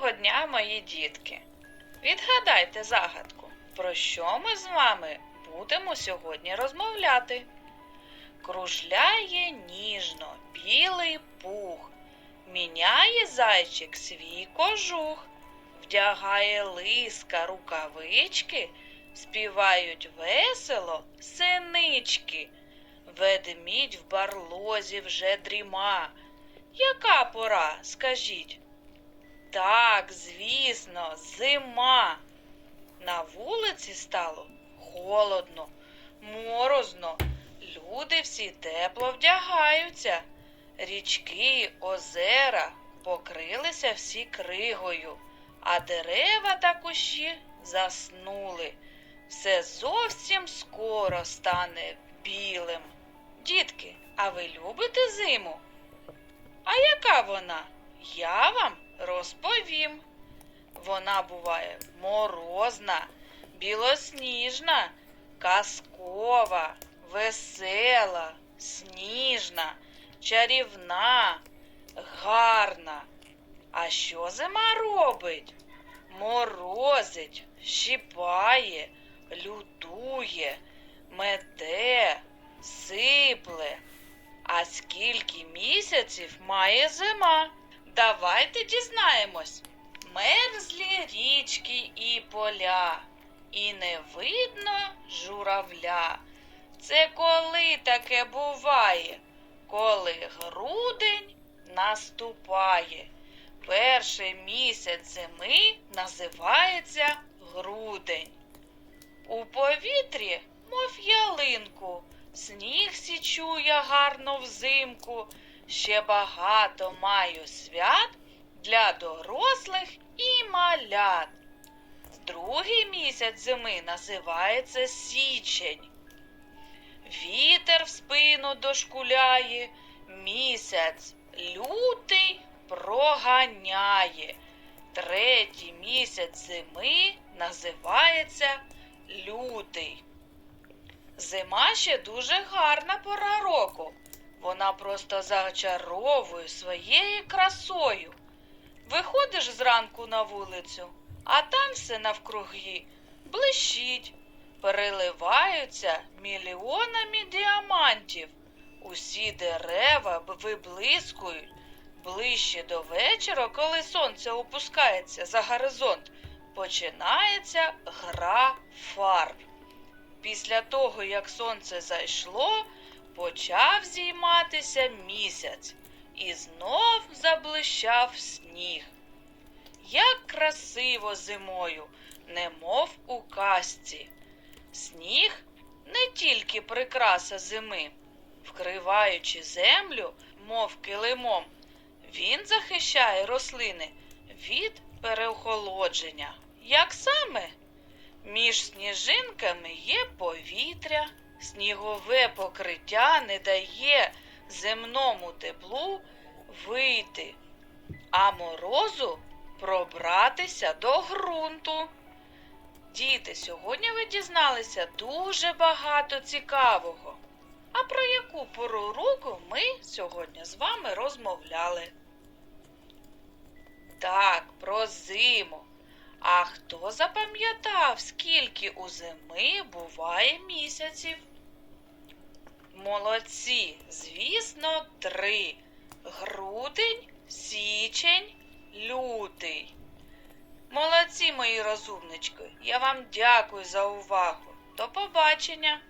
Доброго дня, мої дітки! Відгадайте загадку, про що ми з вами будемо сьогодні розмовляти. Кружляє ніжно білий пух, міняє зайчик свій кожух, вдягає лиска рукавички, співають весело синички. Ведмідь в барлозі вже дріма. Яка пора, скажіть? Так, звісно, зима. На вулиці стало холодно, морозно. Люди всі тепло вдягаються. Річки, озера покрилися всі кригою, а дерева та кущі заснули. Все зовсім скоро стане білим. Дітки, а ви любите зиму? А яка вона? Я вам розповім. Вона буває морозна, білосніжна, казкова, весела, сніжна, чарівна, гарна. А що зима робить? Морозить, щипає, лютує, мете, сипле. А скільки місяців має зима? Давайте дізнаємось. Мерзлі річки і поля, і не видно журавля. Це коли таке буває, коли грудень наступає. Перший місяць зими називається грудень. У повітрі, мов ялинку, сніг січу я гарно взимку. Ще багато маю свят для дорослих і малят. Другий місяць зими називається січень. Вітер в спину дошкуляє, місяць лютий проганяє. Третій місяць зими називається лютий. Зима ще дуже гарна пора року. Вона просто зачаровує своєю красою. Виходиш зранку на вулицю, а там все навкруги блищить, переливаються мільйонами діамантів. Усі дерева виблискують. Ближче до вечора, коли сонце опускається за горизонт, починається гра фарб. Після того, як сонце зайшло, почав зійматися місяць і знов заблищав сніг. Як красиво зимою, немов у казці. Сніг не тільки прикраса зими, вкриваючи землю, мов килимом, він захищає рослини від переохолодження. Як саме? Між сніжинками є повітря, снігове покриття не дає земному теплу вийти, а морозу пробратися до ґрунту. Діти, сьогодні ви дізналися дуже багато цікавого. А про яку пору року ми сьогодні з вами розмовляли? Так, про зиму. А хто запам'ятав, скільки у зими буває місяців? Молодці, звісно, три. Грудень, січень, лютий. Молодці, мої розумнички. Я вам дякую за увагу. До побачення!